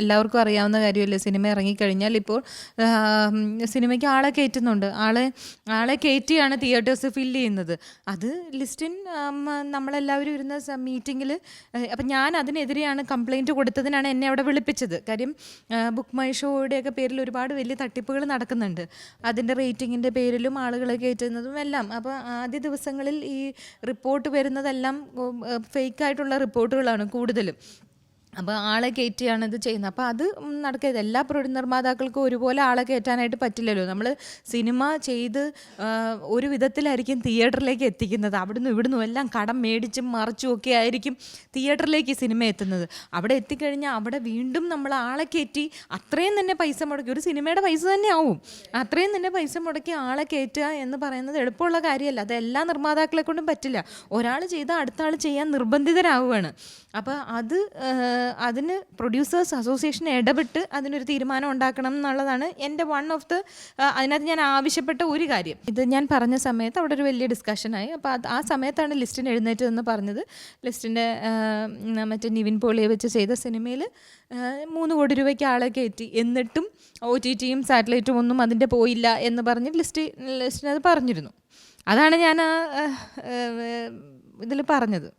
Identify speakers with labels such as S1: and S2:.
S1: എല്ലാവർക്കും അറിയാവുന്ന കാര്യമല്ലേ? സിനിമ ഇറങ്ങിക്കഴിഞ്ഞാൽ ഇപ്പോൾ സിനിമയ്ക്ക് ആളെ കയറ്റുന്നുണ്ട്. ആളെ ആളെ കയറ്റിയാണ് തിയേറ്റേഴ്സ് ഫില്ല് ചെയ്യുന്നത്. അത് ലിസ്റ്റിൻ നമ്മളെല്ലാവരും ഇരുന്ന മീറ്റിങ്ങിൽ അപ്പം ഞാൻ അതിനെതിരെയാണ് കംപ്ലൈന്റ് കൊടുത്തതിനാണ് എന്നെ അവിടെ വിളിപ്പിച്ചത്. കാര്യം ബുക്ക് മൈ ഷോയുടെയൊക്കെ പേരിൽ ഒരുപാട് വലിയ തട്ടിപ്പുകൾ നടക്കുന്നുണ്ട്. അതിന്റെ റേറ്റിങ്ങിന്റെ പേരിലും ആളുകളെ കയറ്റുന്നതും എല്ലാം. അപ്പോൾ ആദ്യ ദിവസങ്ങളിൽ ഈ റിപ്പോർട്ട് വരുന്നതെല്ലാം ഫേക്കായിട്ടുള്ള റിപ്പോർട്ടുകളാണ് കൂടുതലും. അപ്പോൾ ആളെ കയറ്റിയാണ് ഇത് ചെയ്യുന്നത്. അപ്പോൾ അത് നടക്കരുത്. എല്ലാ പ്രൊഡ്യൂ നിർമ്മാതാക്കൾക്കും ഒരുപോലെ ആളെ കയറ്റാനായിട്ട് പറ്റില്ലല്ലോ. നമ്മൾ സിനിമ ചെയ്ത് ഒരു വിധത്തിലായിരിക്കും തിയേറ്ററിലേക്ക് എത്തിക്കുന്നത്. അവിടുന്ന് ഇവിടുന്നും എല്ലാം കടം മേടിച്ചും മറിച്ചും ഒക്കെ ആയിരിക്കും തിയേറ്ററിലേക്ക് സിനിമ എത്തുന്നത്. അവിടെ എത്തിക്കഴിഞ്ഞാൽ അവിടെ വീണ്ടും നമ്മൾ ആളെ കയറ്റി അത്രയും തന്നെ പൈസ മുടക്കി. ഒരു സിനിമയുടെ പൈസ തന്നെ ആവും. അത്രയും തന്നെ പൈസ മുടക്കി ആളെ കയറ്റുക എന്ന് പറയുന്നത് എളുപ്പമുള്ള കാര്യമല്ല. അത് എല്ലാ നിർമ്മാതാക്കളെ കൊണ്ടും പറ്റില്ല. ഒരാൾ ചെയ്താൽ അടുത്ത ആൾ ചെയ്യാൻ നിർബന്ധിതരാവുകയാണ്. അപ്പോൾ അത് അതിന് പ്രൊഡ്യൂസേഴ്സ് അസോസിയേഷൻ ഇടപെട്ട് അതിനൊരു തീരുമാനം ഉണ്ടാക്കണം എന്നുള്ളതാണ് എന്റെ വൺ ഓഫ് ദ അതിനകത്ത് ഞാൻ ആവശ്യപ്പെട്ട ഒരു കാര്യം. ഇത് ഞാൻ പറഞ്ഞ സമയത്ത് അവിടെ ഒരു വലിയ ഡിസ്കഷനായി അപ്പോൾ അത് ആ സമയത്താണ് ലിസ്റ്റിന് എഴുന്നേറ്റ് എന്ന് പറഞ്ഞത്. ലിസ്റ്റിന്റെ മറ്റേ നിവിൻ പോളിയെ വെച്ച് ചെയ്ത സിനിമയിൽ മൂന്ന് കോടി രൂപയ്ക്ക് ആളെ കയറ്റി. എന്നിട്ടും ഒ ടി ടിയും സാറ്റലൈറ്റും ഒന്നും അതിന്റെ പോയില്ല എന്ന് പറഞ്ഞ് ലിസ്റ്റ് ലിസ്റ്റിനത് പറഞ്ഞിരുന്നു. അതാണ് ഞാൻ ഇതിൽ പറഞ്ഞത്.